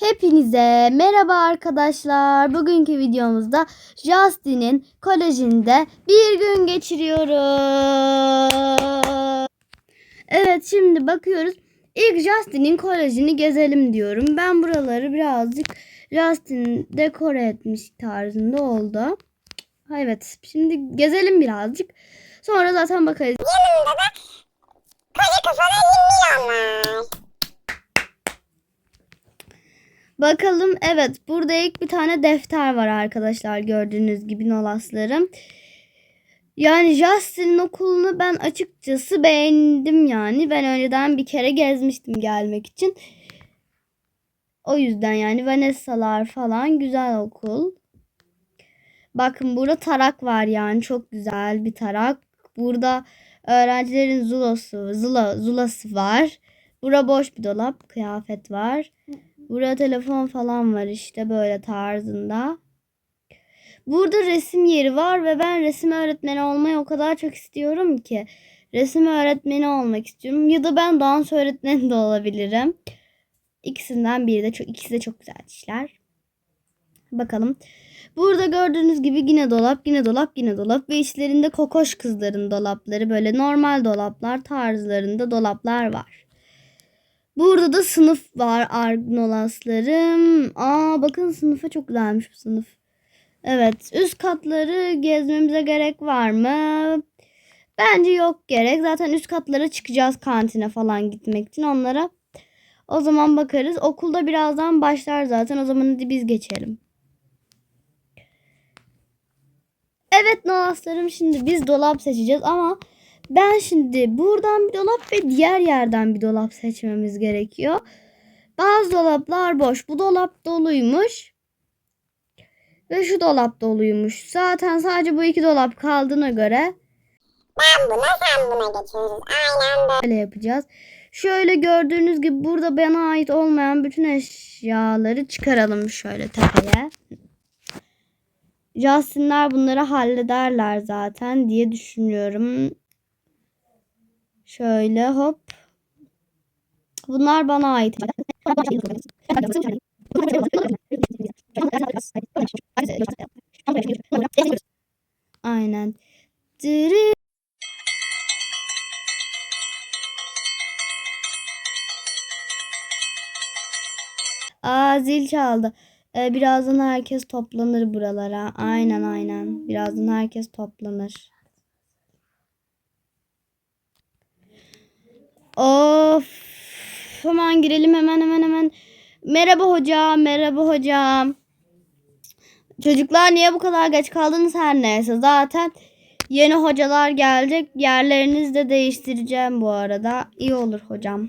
Hepinize merhaba arkadaşlar. Bugünkü videomuzda Justin'in kolejinde bir gün geçiriyoruz. Evet şimdi bakıyoruz. İlk Justin'in kolejini gezelim diyorum. Ben buraları birazcık Justin dekore etmiş tarzında oldu. Evet şimdi gezelim birazcık. Sonra zaten bakarız. Yanımda da Bakalım evet burada ilk bir tane defter var arkadaşlar gördüğünüz gibi nolaslarım. Yani Justin'in okulunu ben açıkçası beğendim yani. Ben önceden bir kere gezmiştim gelmek için. O yüzden yani Vanessa'lar falan güzel okul. Bakın burada tarak var yani çok güzel bir tarak. Burada öğrencilerin zulası, zula, zulası var. Burada boş bir dolap, kıyafet var. Burada telefon falan var işte böyle tarzında. Burada resim yeri var ve ben resim öğretmeni olmayı o kadar çok istiyorum ki. Resim öğretmeni olmak istiyorum ya da ben dans öğretmeni de olabilirim. İkisinden biri de çok ikisi de çok güzel işler. Bakalım. Burada gördüğünüz gibi yine dolap, yine dolap, yine dolap ve içlerinde kokoş kızların dolapları böyle normal dolaplar tarzlarında dolaplar var. Burada da sınıf var Argnolaslarım. Aa bakın sınıfa çok güzelmiş bu sınıf. Evet üst katları gezmemize gerek var mı? Bence yok gerek. Zaten üst katlara çıkacağız kantine falan gitmek için onlara. O zaman bakarız. Okulda birazdan başlar zaten. O zaman hadi biz geçelim. Evet Nolaslarım şimdi biz dolap seçeceğiz ama ben şimdi buradan bir dolap ve diğer yerden bir dolap seçmemiz gerekiyor. Bazı dolaplar boş. Bu dolap doluymuş. Ve şu dolap doluymuş. Zaten sadece bu iki dolap kaldığına göre Ben buna sen buna geçiyoruz. Aynen böyle. böyle yapacağız. Şöyle gördüğünüz gibi burada bana ait olmayan bütün eşyaları çıkaralım şöyle tepeye. Justin'ler bunları hallederler zaten diye düşünüyorum. Şöyle hop. Bunlar bana ait. Aynen. Dırı. Aa zil çaldı. Ee, birazdan herkes toplanır buralara. Aynen aynen. Birazdan herkes toplanır. Of. Hemen girelim hemen hemen hemen. Merhaba hocam, merhaba hocam. Çocuklar niye bu kadar geç kaldınız her neyse. Zaten yeni hocalar gelecek. Yerlerinizi de değiştireceğim bu arada. İyi olur hocam.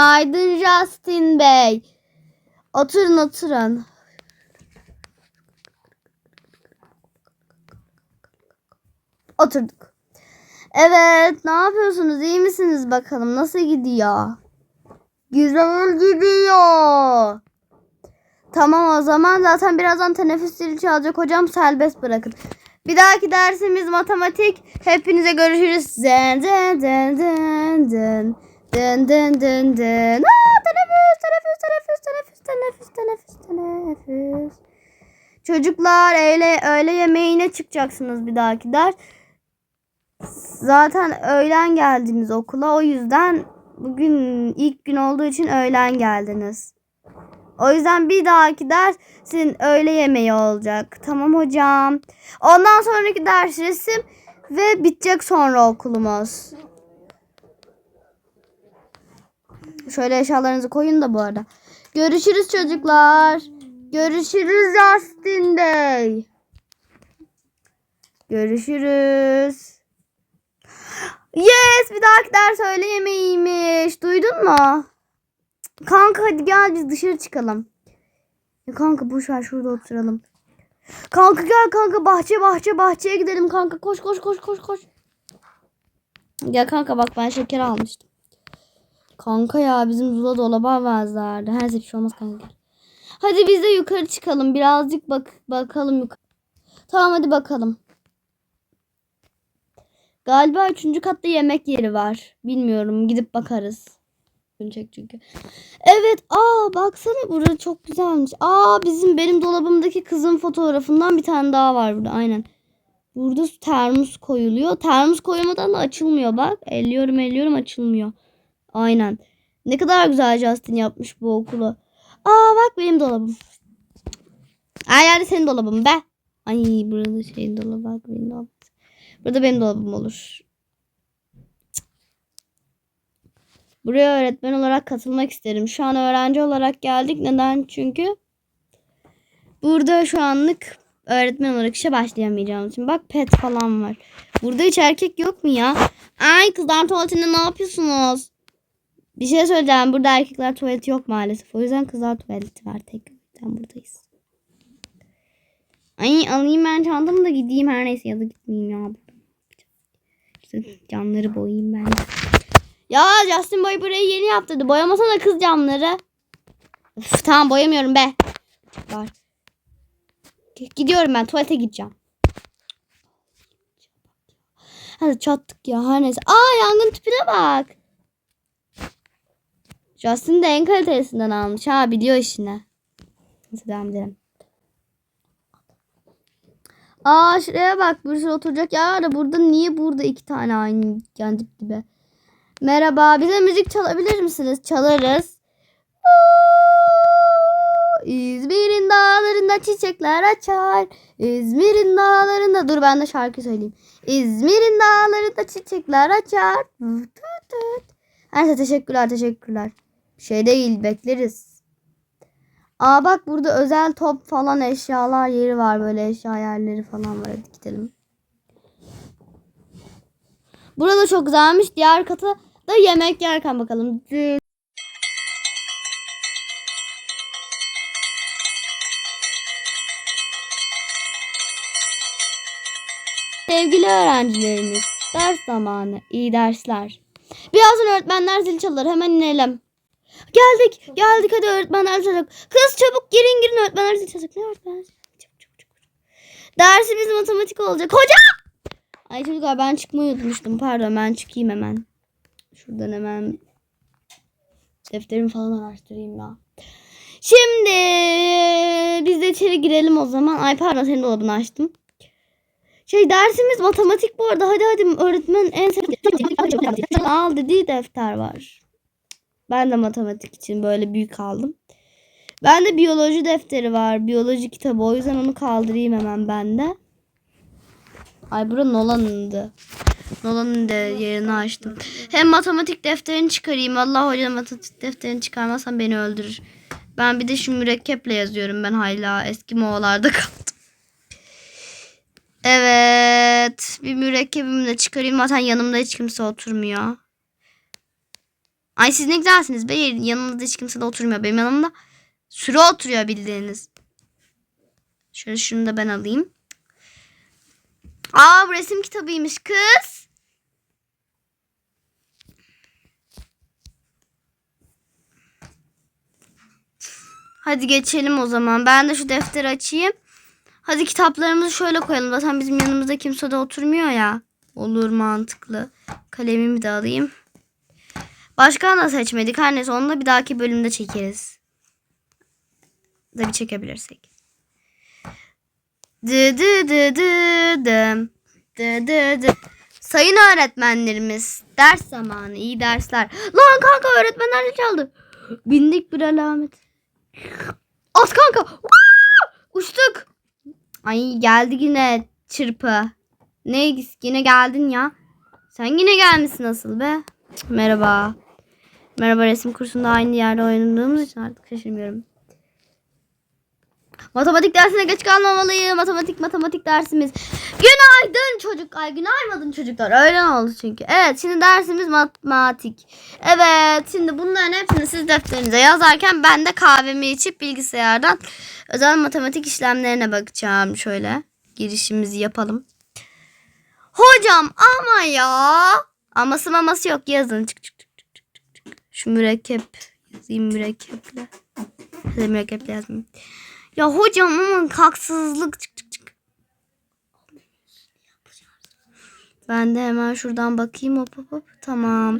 Günaydın Justin Bey. Oturun oturun. Oturduk. Evet, ne yapıyorsunuz? İyi misiniz bakalım? Nasıl gidiyor? Güzel gidiyor. Tamam o zaman zaten birazdan teneffüs çalacak hocam serbest bırakın. Bir dahaki dersimiz matematik. Hepinize görüşürüz. Dın dın dın dın dın. Dın dın dın dın. Aa, teneffüs, teneffüs, teneffüs, teneffüs, teneffüs, teneffüs, teneffüs. Çocuklar öğle, öğle yemeğine çıkacaksınız bir dahaki ders. Zaten öğlen geldiniz okula. O yüzden bugün ilk gün olduğu için öğlen geldiniz. O yüzden bir dahaki ders sizin öğle yemeği olacak. Tamam hocam. Ondan sonraki ders resim ve bitecek sonra okulumuz. Şöyle eşyalarınızı koyun da bu arada. Görüşürüz çocuklar. Görüşürüz Justin Day. Görüşürüz. Yes bir dahaki ders öğle yemeğiymiş. Duydun mu? Kanka hadi gel biz dışarı çıkalım. Kanka boş ver şurada oturalım. Kanka gel kanka bahçe bahçe bahçeye gidelim kanka. Koş koş koş koş koş. Ya kanka bak ben şeker almıştım. Kanka ya bizim zula dolaba verdilerdi. Her şey şey olmaz kanka. Hadi biz de yukarı çıkalım. Birazcık bak bakalım yukarı. Tamam hadi bakalım. Galiba üçüncü katta yemek yeri var. Bilmiyorum. Gidip bakarız. Çek çünkü. Evet. Aa baksana burada çok güzelmiş. Aa bizim benim dolabımdaki kızın fotoğrafından bir tane daha var burada. Aynen. Burada termos koyuluyor. Termos koymadan da açılmıyor bak. Elliyorum elliyorum açılmıyor. Aynen. Ne kadar güzel Justin yapmış bu okulu. Aa bak benim dolabım. Her yerde senin dolabın be. Ay burada şeyin dolabı bak benim dolabım. Burada benim dolabım olur. Buraya öğretmen olarak katılmak isterim. Şu an öğrenci olarak geldik. Neden? Çünkü burada şu anlık öğretmen olarak işe başlayamayacağım için. Bak pet falan var. Burada hiç erkek yok mu ya? Ay kızlar tuvaletinde ne yapıyorsunuz? Bir şey söyleyeceğim. Burada erkekler tuvaleti yok maalesef. O yüzden kızlar tuvaleti var. Tek yüzden buradayız. Ay alayım ben çantamı da gideyim her neyse ya da gitmeyeyim ya. İşte camları boyayayım ben. Ya Justin Boy burayı yeni yaptırdı. Boyamasana kız camları. Üf, tamam boyamıyorum be. Var. Gidiyorum ben tuvalete gideceğim. Hadi çattık ya her neyse. Aa yangın tüpüne bak. Justin de en kalitelisinden almış ha biliyor işini. Neyse devam edelim. Aa şuraya bak bir sürü oturacak yer var da burada niye burada iki tane aynı yan dip dibe. Merhaba bize müzik çalabilir misiniz? Çalarız. İzmir'in dağlarında çiçekler açar. İzmir'in dağlarında dur ben de şarkı söyleyeyim. İzmir'in dağlarında çiçekler açar. Tut tut. Teşekkürler teşekkürler. Şey değil bekleriz. Aa bak burada özel top falan eşyalar yeri var böyle eşya yerleri falan var hadi gidelim. Burada çok güzelmiş. Diğer kata da yemek yerken bakalım. Sevgili öğrencilerimiz, ders zamanı, iyi dersler. Birazdan öğretmenler zil çalar, hemen inelim. Geldik, geldik hadi öğretmenler çalacak. Kız çabuk girin girin öğretmenler çalacak. Ne öğretmenler Çabuk çabuk çabuk. Dersimiz matematik olacak. Hocam! Ay çocuklar ben çıkmayı unutmuştum. Pardon ben çıkayım hemen. Şuradan hemen defterimi falan araştırayım ya. Şimdi biz de içeri girelim o zaman. Ay pardon senin dolabını açtım. Şey dersimiz matematik bu arada. Hadi hadi öğretmen en sevdiğim al dediği defter var. Ben de matematik için böyle büyük aldım. Ben de biyoloji defteri var. Biyoloji kitabı. O yüzden onu kaldırayım hemen ben de. Ay bura Nolan'ındı. Nolan'ın da yerini açtım. Hem matematik defterini çıkarayım. Allah hoca matematik defterini çıkarmazsan beni öldürür. Ben bir de şu mürekkeple yazıyorum. Ben hala eski Moğollarda kaldım. Evet. Bir mürekkebimi de çıkarayım. Zaten yanımda hiç kimse oturmuyor. Ay siz ne güzelsiniz be. Yanımda hiç kimse de oturmuyor. Benim yanımda sürü oturuyor bildiğiniz. Şöyle şunu da ben alayım. Aa bu resim kitabıymış kız. Hadi geçelim o zaman. Ben de şu defteri açayım. Hadi kitaplarımızı şöyle koyalım. Zaten bizim yanımızda kimse de oturmuyor ya. Olur mantıklı. Kalemimi de alayım. Başkan da seçmedik. Her neyse onu da bir dahaki bölümde çekeriz. Da bir çekebilirsek. Dı dı dı dı dım. Dı dı dı. Sayın öğretmenlerimiz ders zamanı iyi dersler. Lan kanka öğretmenler de çaldı. Bindik bir alamet. At kanka. Uçtuk. Ay geldi yine çırpı. Ne yine geldin ya. Sen yine gelmişsin nasıl be. Merhaba. Merhaba resim kursunda aynı yerde oynadığımız için artık şaşırmıyorum. Matematik dersine geç kalmamalıyım. Matematik matematik dersimiz. Günaydın çocuklar. Günaydın çocuklar. Öğlen oldu çünkü. Evet şimdi dersimiz matematik. Evet şimdi bunların hepsini siz defterinize yazarken ben de kahvemi içip bilgisayardan özel matematik işlemlerine bakacağım. Şöyle girişimizi yapalım. Hocam ama ya. Aması maması yok yazın. Çık çık çık çık çık çık, çık. Şu mürekkep yazayım mürekkeple. Hadi mürekkeple yazmayayım. Ya hocam ama haksızlık. Çık çık çık. Ben de hemen şuradan bakayım hop hop hop. Tamam.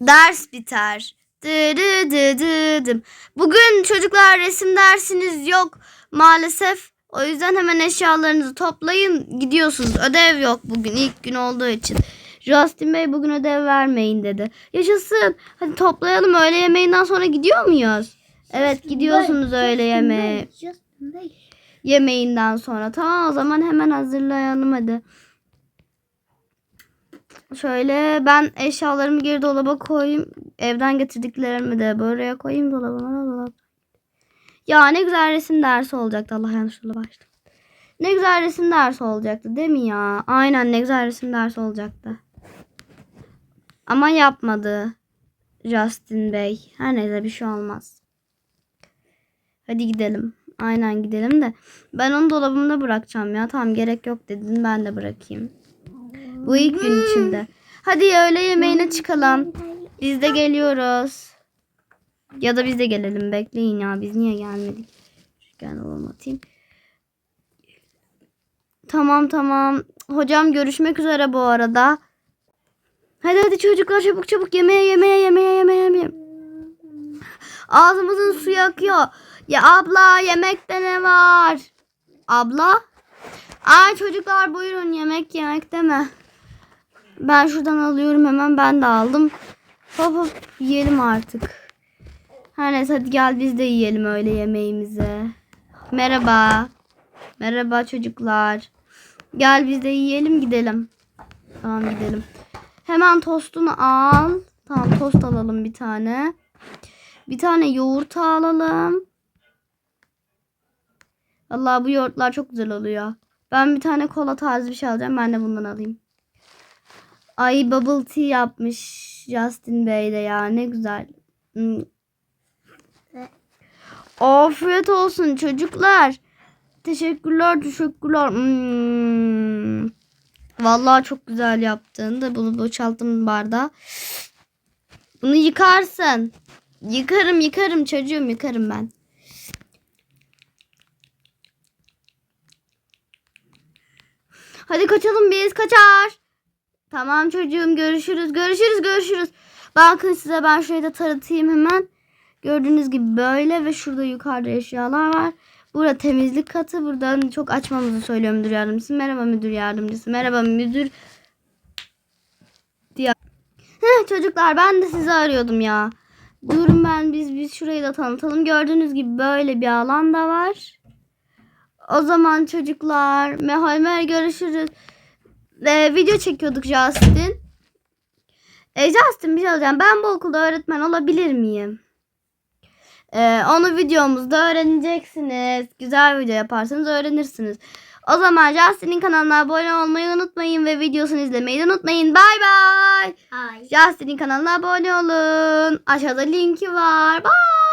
Ders biter. Dı dı dı dı. Bugün çocuklar resim dersiniz yok maalesef. O yüzden hemen eşyalarınızı toplayın gidiyorsunuz. Ödev yok bugün ilk gün olduğu için. Justin Bey bugün ödev vermeyin dedi. Yaşasın. Hadi toplayalım öğle yemeğinden sonra gidiyor muyuz? Evet gidiyorsunuz öğle yemeğe yemeğinden sonra. Tamam o zaman hemen hazırlayalım hadi. Şöyle ben eşyalarımı geri dolaba koyayım. Evden getirdiklerimi de buraya koyayım dolabıma. Dolap. Ya ne güzel resim dersi olacaktı. Allah yanlışlıkla başladım. Ne güzel resim dersi olacaktı değil mi ya? Aynen ne güzel resim dersi olacaktı. Ama yapmadı. Justin Bey. Her neyse bir şey olmaz. Hadi gidelim. Aynen gidelim de. Ben onu dolabımda bırakacağım ya. Tamam gerek yok dedin. Ben de bırakayım. Bu ilk gün içinde. Hadi öğle yemeğine çıkalım. Biz de geliyoruz. Ya da biz de gelelim. Bekleyin ya. Biz niye gelmedik? Şuradan dolabıma atayım. Tamam tamam. Hocam görüşmek üzere bu arada. Hadi hadi çocuklar çabuk çabuk yemeğe yemeğe yemeğe yemeğe yemeğe. Ağzımızın suyu akıyor. Ya abla yemekte ne var? Abla? Ay çocuklar buyurun yemek yemek deme. Ben şuradan alıyorum hemen ben de aldım. Hop hop yiyelim artık. Her neyse hadi gel biz de yiyelim öyle yemeğimizi. Merhaba. Merhaba çocuklar. Gel biz de yiyelim gidelim. Tamam gidelim. Hemen tostunu al. Tamam tost alalım bir tane. Bir tane yoğurt alalım. Allah bu yoğurtlar çok güzel oluyor. Ben bir tane kola tarzı bir şey alacağım. Ben de bundan alayım. Ay bubble tea yapmış Justin Bey de ya. Ne güzel. Hmm. Afiyet olsun çocuklar. Teşekkürler teşekkürler. Hmm. Vallahi çok güzel yaptın da bunu boşalttım bardağa. Bunu yıkarsın. Yıkarım yıkarım çocuğum yıkarım ben. Hadi kaçalım biz kaçar. Tamam çocuğum görüşürüz görüşürüz görüşürüz. Bakın size ben şurayı da tanıtayım hemen. Gördüğünüz gibi böyle ve şurada yukarıda eşyalar var. Burada temizlik katı. Buradan çok açmamızı söylüyor müdür yardımcısı. Merhaba müdür yardımcısı. Merhaba müdür. Diye. Heh, çocuklar ben de sizi arıyordum ya. Durun ben biz biz şurayı da tanıtalım. Gördüğünüz gibi böyle bir alan da var. O zaman çocuklar mehalmer görüşürüz. Ve video çekiyorduk Justin. E, Justin bir şey alacağım. Ben bu okulda öğretmen olabilir miyim? Ee, onu videomuzda öğreneceksiniz. Güzel video yaparsanız öğrenirsiniz. O zaman Justin'in kanalına abone olmayı unutmayın ve videosunu izlemeyi unutmayın. Bay bay. Ay. Justin'in kanalına abone olun. Aşağıda linki var. Bye.